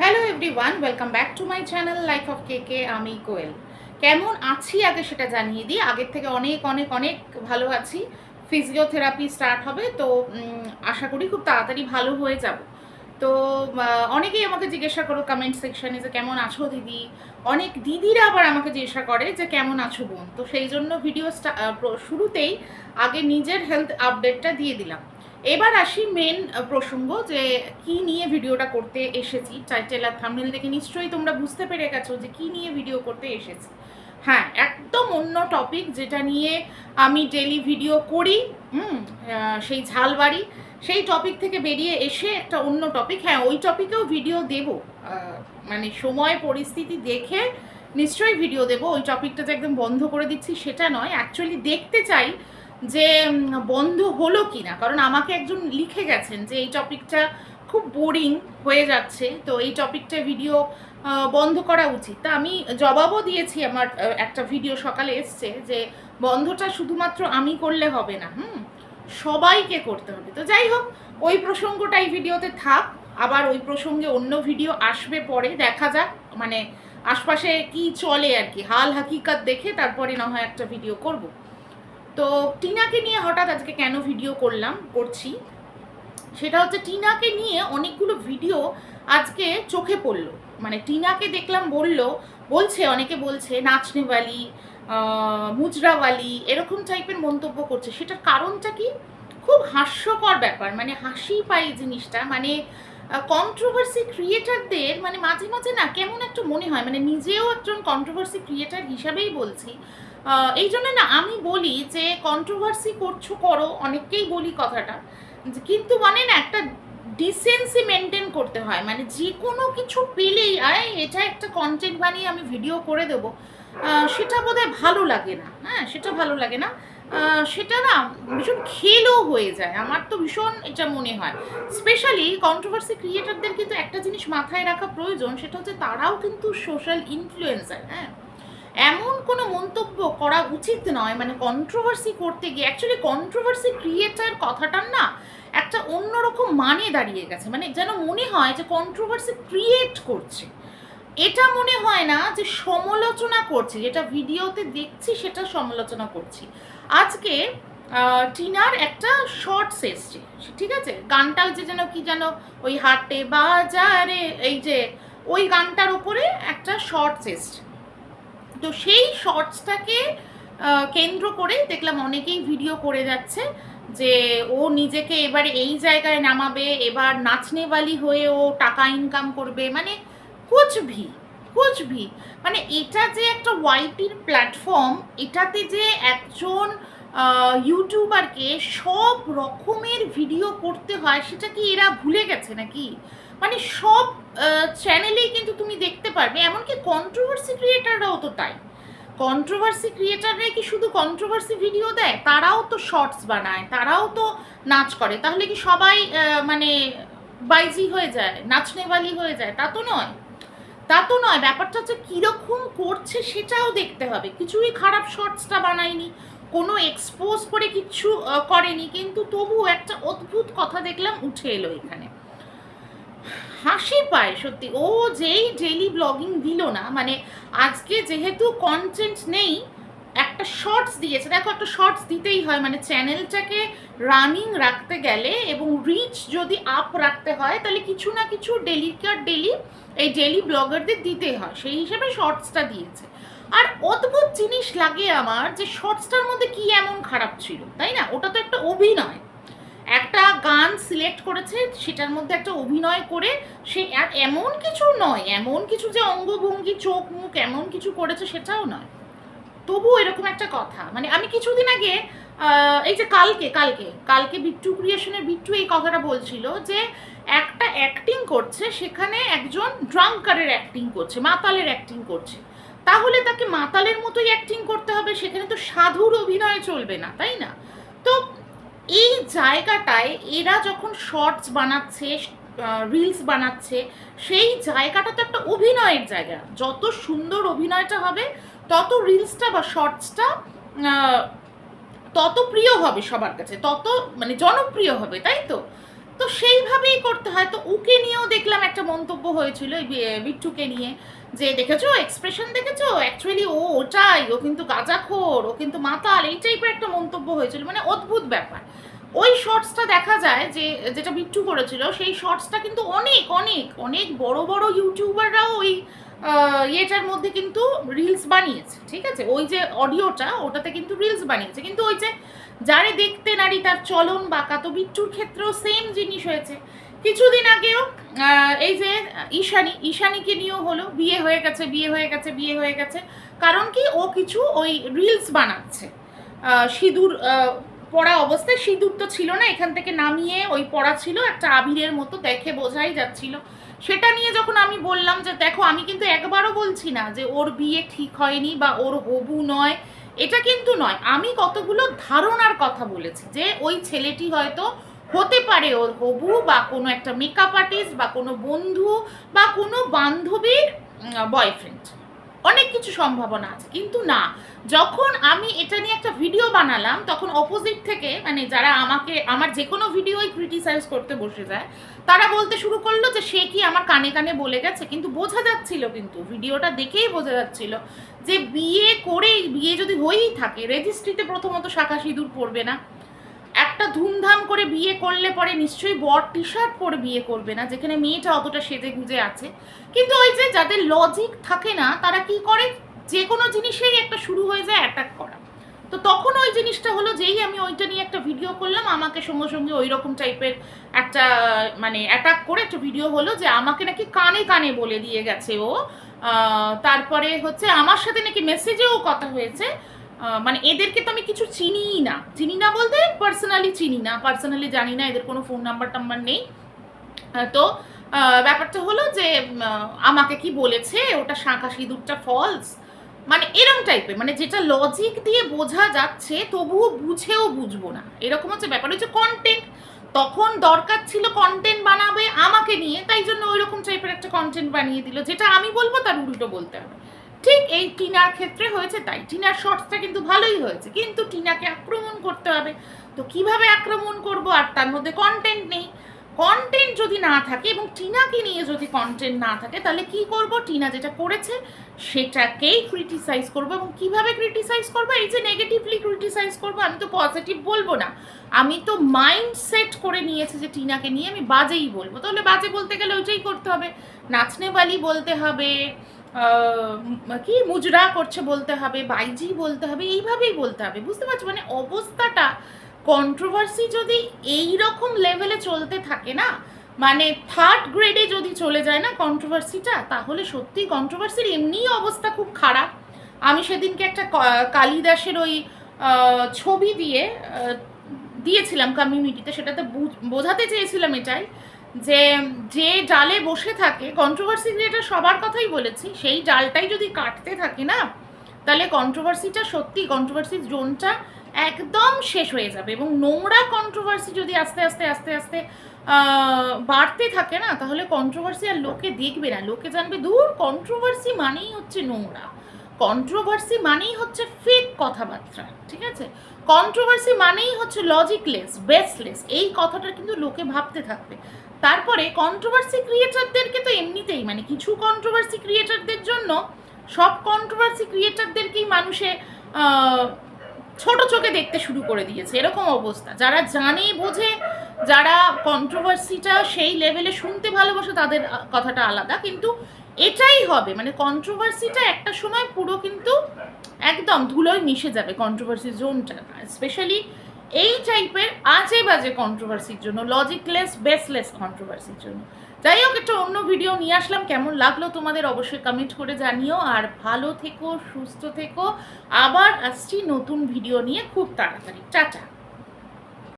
Hello everyone welcome back to my channel life of K K আমি কোয়েল। কেমন আছি? আগে সেটা জানিয়ে দিই। আগের থেকে অনেক অনেক অনেক ভালো আছি। ফিজিওথেরাপি স্টার্ট হবে, তো আশা করি খুব তাড়াতাড়ি ভালো হয়ে যাব। তো অনেকেই আমাকে জিজ্ঞাসা করো কমেন্ট সেকশানে যে কেমন আছো দিদি? অনেক দিদিরা আবার আমাকে জিজ্ঞাসা করে যে কেমন আছো বোন? তো সেই জন্য ভিডিও শুরুতেই আগে নিজের হেলথ আপডেটটা দিয়ে দিলাম। এবার আসি মেন প্রসঙ্গ যে কি নিয়ে ভিডিওটা করতে এসেছি। টাইটেল আর থাম্বনেল দেখে নিশ্চয়ই তোমরা বুঝতে পেরে গেছো যে কি নিয়ে ভিডিও করতে এসেছি। হ্যাঁ একদম অন্য টপিক যেটা নিয়ে আমি ডেলি ভিডিও করি, হুম সেই ঝালবাড়ি, সেই টপিক থেকে বেরিয়ে এসে একটা অন্য টপিক হ্যাঁ ওই টপিকেও ভিডিও দেব। মানে সময়, পরিস্থিতি দেখে নিশ্চয়ই ভিডিও দেব। ওই টপিকটা যে একদম বন্ধ করে দিচ্ছি সেটা নয় অ্যাকচুয়ালি দেখতে চাই যে বন্ধ হলো কি না কারণ আমাকে একজন লিখে গেছেন যে, এই টপিকটা খুব বোরিং হয়ে যাচ্ছে, তো এই টপিকটা ভিডিও বন্ধ করা উচিত। তা আমি জবাবও দিয়েছি আমার একটা ভিডিও সকালে এসছে যে, বন্ধটা শুধুমাত্র আমি করলে হবে না, হুম? সবাইকে করতে হবে। তো যাই হোক, ওই প্রসঙ্গটা এই ভিডিওতে থাক, আবার ওই প্রসঙ্গে অন্য ভিডিও আসবে পরে, দেখা যাক মানে আশপাশে কি চলে আর কি। হাল হাকিকাত দেখে তারপরে না হয় একটা ভিডিও করব। তো টিনাকে নিয়ে হঠাৎ আজকে কেন ভিডিও করলাম, করছি? সেটা হচ্ছে টিনাকে নিয়ে অনেকগুলো ভিডিও আজকে চোখে পড়ল। মানে টিনাকে দেখলাম বলল, বলছে, অনেকে বলছে, নাচনেওয়ালি মুজরাওয়ালি, এরকম টাইপের মন্তব্য করছে। সেটার কারণটা কি? খুব হাস্যকর ব্যাপার মানে হাসি পাই জিনিসটা। মানে কন্ট্রোভার্সি ক্রিয়েটারদের মানে মাঝে মাঝে না কেমন একটা মনে হয় মানে নিজেও একজন কন্ট্রোভার্সি ক্রিয়েটার হিসাবেই বলছি। এই জন্য না আমি বলি যে কন্ট্রোভার্সি করছ করো, অনেককেই বলি কথাটা। কিন্তু মানে না একটা ডিসেন্সি মেনটেন করতে হয় মানে যে কোনো কিছু পেলেই আয় এটা একটা কন্টেন্ট বানিয়ে আমি ভিডিও করে দেবো সেটা বোধহয় ভালো লাগে না হ্যাঁ সেটা ভালো লাগে না। সেটা না ভীষণ খেলও হয়ে যায়। আমার তো ভীষণ এটা মনে হয়। স্পেশালি কন্ট্রোভার্সি ক্রিয়েটারদের কিন্তু একটা জিনিস মাথায় রাখা প্রয়োজন, সেটা হচ্ছে তারাও কিন্তু সোশ্যাল ইনফ্লুয়েন্সার হ্যাঁ? এমন কোনো মন্তব্য করা উচিত নয় মানে কন্ট্রোভার্সি করতে গিয়ে অ্যাকচুয়ালি কন্ট্রোভার্সি ক্রিয়েটার কথাটার না একটা অন্যরকম মানে দাঁড়িয়ে গেছে। মানে যেন মনে হয় যে কন্ট্রোভার্সি ক্রিয়েট করছে। এটা মনে হয় না যে সমালোচনা করছি। যেটা ভিডিওতে দেখছি সেটা সমালোচনা করছি। আজকে টিনার একটা শর্টস এসছে, ঠিক আছে? গানটা যে যেন কি যেন ওই হাটে বাজারে, এই যে, ওই গানটার উপরে একটা শর্টস এসছে। তো সেই শর্টসটাকে কেন্দ্র করে দেখলাম অনেকেই ভিডিও করে যাচ্ছে যে, ও নিজেকে এবারে এই জায়গায় নামাবে, এবার নাচনেওয়ালি হয়ে ও টাকা ইনকাম করবে মানে কুচ কুচভি কুচভি মানে এটা যে একটা ওয়াইটির প্ল্যাটফর্ম এটাতে যে একজন ইউটিউবারকে সব রকমের ভিডিও করতে হয়, সেটা কি এরা ভুলে গেছে নাকি? মানে সব চ্যানেলেই কিন্তু তুমি দেখতে পারবে, এমনকি কন্ট্রোভার্সি ক্রিয়েটাররাও তো তাই। কন্ট্রোভার্সি ক্রিয়েটাররাই কি শুধু কন্ট্রোভার্সি ভিডিও দেয়? তারাও তো শর্টস বানায়, তারাও তো নাচ করে। তাহলে কি সবাই মানে বাইজি হয়ে যায় নাচনেওয়ালি হয়ে যায়? তা তো নয়। তা তো নয়, ব্যাপারটা হচ্ছে কীরকম করছে সেটাও দেখতে হবে। কিছুই খারাপ শর্টসটা বানায়নি, কোনো এক্সপোজ করে কিচ্ছু করেনি, কিন্তু তবুও একটা অদ্ভুত কথা দেখলাম উঠে এলো এখানে। হাসি পায়, সত্যি। ও যেই ডেলি ব্লগিং দিল না মানে আজকে যেহেতু কন্টেন্ট নেই একটা শর্টস দিয়েছে। দেখো, একটা শর্টস দিতেই হয় মানে চ্যানেলটাকে রানিং রাখতে গেলে এবং রিচ যদি আপ রাখতে হয়, তাহলে কিছু না কিছু ডেলিকার ডেলি এই ডেলি ব্লগারদের দিতে হয়। সেই হিসেবে শর্টসটা দিয়েছে। আর অদ্ভুত জিনিস লাগে আমার যে শর্টসটার মধ্যে কি এমন খারাপ ছিল, তাই না? ওটা তো একটা অভিনয়। একটা গান সিলেক্ট করেছে, সেটার মধ্যে একটা অভিনয় করে, সে এমন কিছু নয়, এমন কিছু যে অঙ্গভঙ্গি চোখ মুখ এমন কিছু করেছে, সেটাও নয়। তবু এরকম একটা কথা। মানে আমি কিছুদিন আগে এই যে কালকে কালকে কালকে বিট্টু ক্রিয়েশনের বিট্টু এই কথাটা বলছিল যে, একটা অ্যাক্টিং করছে, সেখানে একজন ড্রাঙ্কারের অ্যাক্টিং করছে, মাতালের অ্যাক্টিং করছে। তাহলে তাকে মাতালের মতোই অ্যাক্টিং করতে হবে, সেখানে তো সাধুর অভিনয় চলবে না, তাই না? তো এই জায়গাটায় এরা যখন শর্টস বানাচ্ছে রিলস বানাচ্ছে, সেই জায়গাটা তো একটা অভিনয়ের জায়গা। যত সুন্দর অভিনয়টা হবে তত রিলসটা বা শর্টসটা তত প্রিয় হবে সবার কাছে, তত মানে জনপ্রিয় হবে, তাই তো? তো সেইভাবেই করতে হয়। তো ওকে নিয়েও দেখলাম একটা মন্তব্য হয়েছিল বিট্টুকে নিয়ে যে, দেখেছ? এক্সপ্রেশন দেখেছ? অ্যাকচুয়ালি ও ওটাই, ও কিন্তু গাঁজাখোর, ও কিন্তু মাতাল, এই টাইপের একটা মন্তব্য হয়েছিল। মানে অদ্ভুত ব্যাপার। ওই শর্টসটা দেখা যায় যে, যেটা বিট্টু করেছিল, সেই শর্টসটা কিন্তু অনেক অনেক অনেক বড় বড় ইউটিউবাররাও ওই ইয়েটার মধ্যে কিন্তু রিলস বানিয়েছে, ঠিক আছে? ওই যে অডিওটা ওটাতে কিন্তু রিলস বানিয়েছে। কিন্তু ওই যে যারে দেখতে নারী, তার চলন বাঁকা তো বিট্টুর ক্ষেত্রেও সেম জিনিস হয়েছে। কিছুদিন আগেও এই যে ঈশানী, ঈশানীকে নিয়েও হলো, বিয়ে হয়ে গেছে, বিয়ে হয়ে গেছে, বিয়ে হয়ে গেছে। কারণ কি? ও কিছু ওই রিলস বানাচ্ছে। সিঁদুর পড়া অবস্থায় সিঁদুর তো ছিল না, এখান থেকে নামিয়ে ওই পড়া ছিল, একটা আবিরের মতো দেখে বোঝাই যাচ্ছিল। সেটা নিয়ে যখন আমি বললাম যে দেখো, আমি কিন্তু একবারও বলছি না যে ওর বিয়ে ঠিক হয়নি বা ওর হবু নয়, এটা কিন্তু নয়। আমি কতগুলো ধারণার কথা বলেছি যে ওই ছেলেটি হয়তো হতে পারে ওর হবু বা কোনো একটা মেকআপ আর্টিস্ট বা কোনো বন্ধু বা কোনো বান্ধবীর বয়ফ্রেন্ড অনেক কিছু সম্ভাবনা আছে। কিন্তু না, যখন আমি এটা নিয়ে একটা ভিডিও বানালাম, তখন অপোজিট থেকে মানে যারা আমাকে, আমার যে কোনো ভিডিওই ক্রিটিসাইজ করতে বসে যায়, তারা বলতে শুরু করল যে, সে কি আমার কানে কানে বলে গেছে? কিন্তু বোঝা যাচ্ছিল কিন্তু ভিডিওটা দেখেই বোঝা যাচ্ছিল যে, বিয়ে করে বিয়ে যদি হয়েই থাকে রেজিস্ট্রিতে প্রথমত শাখা সিঁদুর পড়বে না। একটা ধুমধাম করে বিয়ে করলে পরে নিশ্চয়ই বর টি শার্ট পরে বিয়ে করবে না, যেখানে মেয়েটা অতটা সেজে গুজে আছে। কিন্তু ওই যে যাদের লজিক থাকে না, তারা কি করে? যে কোনো জিনিসেই একটা শুরু হয়ে যায় অ্যাটাক করা। তো তখন ওই জিনিসটা হলো যেই আমি ওইটা নিয়ে একটা ভিডিও করলাম, আমাকে সঙ্গে সঙ্গে ওই রকম টাইপের একটা মানে অ্যাটাক করে একটা ভিডিও হলো যে আমাকে নাকি কানে কানে বলে দিয়ে গেছে ও। তারপরে হচ্ছে আমার সাথে নাকি মেসেজেও কথা হয়েছে। মানে এদেরকে তো আমি কিছু চিনিই না। চিনি না বলতে পার্সোনালি চিনি না। পার্সোনালি জানি না, এদের কোনো ফোন নাম্বার টাম্বার নেই। তো ব্যাপারটা হলো যে আমাকে কি বলেছে, ওটা শাঁখা সিঁদুরটা ফলস মানে এরম টাইপের মানে যেটা লজিক দিয়ে বোঝা যাচ্ছে, তবুও বুঝেও বুঝব না। এরকম হচ্ছে ব্যাপার। হচ্ছে কন্টেন্ট তখন দরকার ছিল কন্টেন্ট বানাবে আমাকে নিয়ে, তাই জন্য ওই রকম টাইপের একটা কন্টেন্ট বানিয়ে দিল, যেটা আমি বলব তার উল্টো বলতে হবে। ঠিক এই টিনার ক্ষেত্রে হয়েছে তাই। টিনার শর্টসটা কিন্তু ভালোই হয়েছে, কিন্তু টিনাকে আক্রমণ করতে হবে। তো কীভাবে আক্রমণ করব আর তার মধ্যে কন্টেন্ট নেই। কন্টেন্ট যদি না থাকে এবং টিনাকে নিয়ে যদি কন্টেন্ট না থাকে, তাহলে কি করব? টিনা যেটা করেছে, সেটাকেই ক্রিটিসাইজ করব এবং কীভাবে ক্রিটিসাইজ করব? এই যে নেগেটিভলি ক্রিটিসাইজ করব, আমি তো পজিটিভ বলব না। আমি তো মাইন্ড সেট করে নিয়েছি যে টিনাকে নিয়ে আমি বাজেই বলব। তাহলে বাজে বলতে গেলে ওইটাই করতে হবে। নাচনে বালি বলতে হবে। কি মুজরা করছে বলতে হবে, বাইজি বলতে হবে, এইভাবেই বলতে হবে, বুঝতে পারছ? মানে অবস্থাটা কন্ট্রোভার্সি যদি এই রকম লেভেলে চলতে থাকে না মানে থার্ড গ্রেডে যদি চলে যায় না কন্ট্রোভার্সিটা তাহলে সত্যি কন্ট্রোভার্সির এমনিই অবস্থা খুব খারাপ। আমি সেদিনকে একটা কালিদাসের ওই ছবি দিয়ে দিয়েছিলাম কমিউনিটিতে সেটাতে বোঝাতে চেয়েছিলাম এটাই। যে যে ডালে বসে থাকে কন্ট্রোভার্সি ক্রিয়েটার সবার কথাই বলেছি, সেই ডালটাই যদি কাটতে থাকে না, তাহলে কন্ট্রোভার্সিটা সত্যি কন্ট্রোভার্সির জোনটা একদম শেষ হয়ে যাবে এবং নোংরা কন্ট্রোভার্সি যদি আস্তে আস্তে আস্তে আস্তে বাড়তে থাকে না, তাহলে কন্ট্রোভার্সি আর লোকে দেখবে না। লোকে জানবে, দূর কন্ট্রোভার্সি মানেই হচ্ছে নোংরা। কন্ট্রোভার্সি মানেই হচ্ছে ফেক কথাবার্তা। ঠিক আছে? কন্ট্রোভার্সি মানেই হচ্ছে লজিকলেস বেসলেস এই কথাটা কিন্তু লোকে ভাবতে থাকবে। তারপরে কন্ট্রোভার্সি ক্রিয়েটারদেরকে তো এমনিতেই মানে কিছু কন্ট্রোভার্সি ক্রিয়েটারদের জন্য সব কন্ট্রোভার্সি ক্রিয়েটারদেরকেই মানুষে ছোট চোখে দেখতে শুরু করে দিয়েছে। এরকম অবস্থা। যারা জানে, বোঝে, যারা কন্ট্রোভার্সিটা সেই লেভেলে শুনতে ভালোবাসে, তাদের কথাটা আলাদা। কিন্তু এটাই হবে মানে কন্ট্রোভার্সিটা একটা সময় পুরো কিন্তু একদম ধুলোয় মিশে যাবে কন্ট্রোভার্সি জোনটা স্পেশালি এই টাইপের আজে বাজে কন্ট্রোভার্সির জন্য লজিকলেস বেসলেস কন্ট্রোভার্সির জন্য। যাই হোক, একটা অন্য ভিডিও নিয়ে আসলাম। কেমন লাগল তোমাদের অবশ্যই কমেন্ট করে জানিও। আর ভালো থেকো, সুস্থ থেকো। আবার আসছি নতুন ভিডিও নিয়ে খুব তাড়াতাড়ি। টাটা।